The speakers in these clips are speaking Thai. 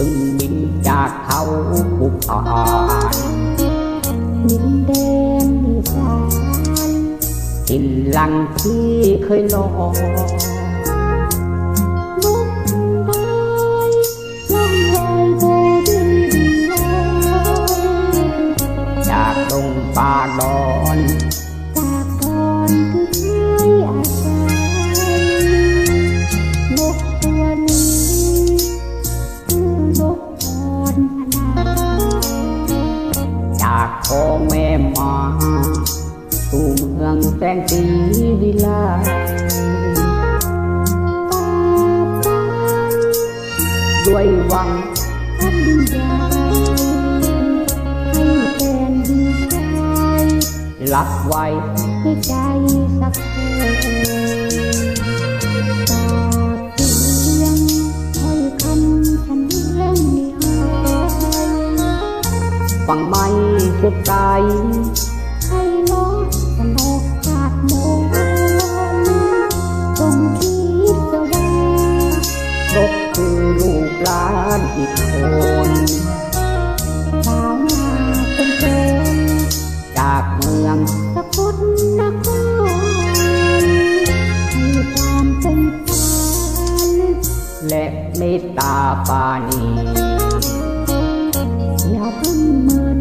จึงบินจากเขาภูผานดินแดนอีสานทินลังที่เคยลอง แสงสีวิไลด้วยหวังทำดินใหญ่ให้แฟนดีใจรักไว้ให้ใจสักตาเสียงถ้คำฉันเล่นนิหายฟังไม่สุดใจให้ล้องจงคิดจะว่าน คือลูกหลานอีกคนสาวนาเป็นคนจากเมืองสะกดนครให้ความเป็นฝันและเมตตาปานีอย่าเพิ่งเมิน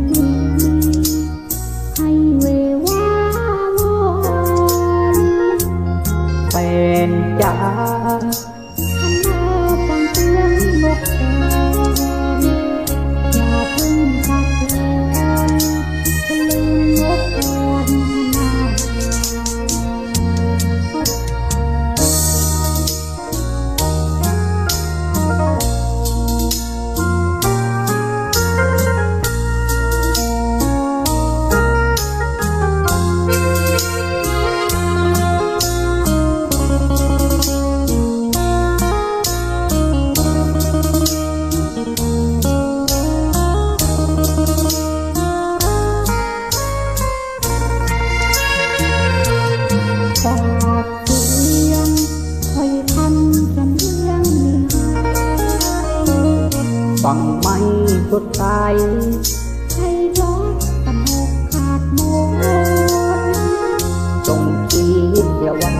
ฟังไม่สุดใจให้ร้องสนุกขาดโมนจงคิดเสียว่า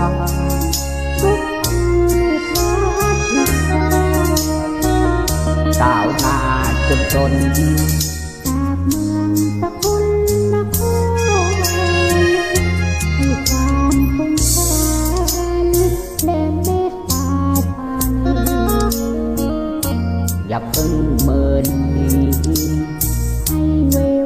ทุกคือพาทิตสาวนาจนจน mền hay quê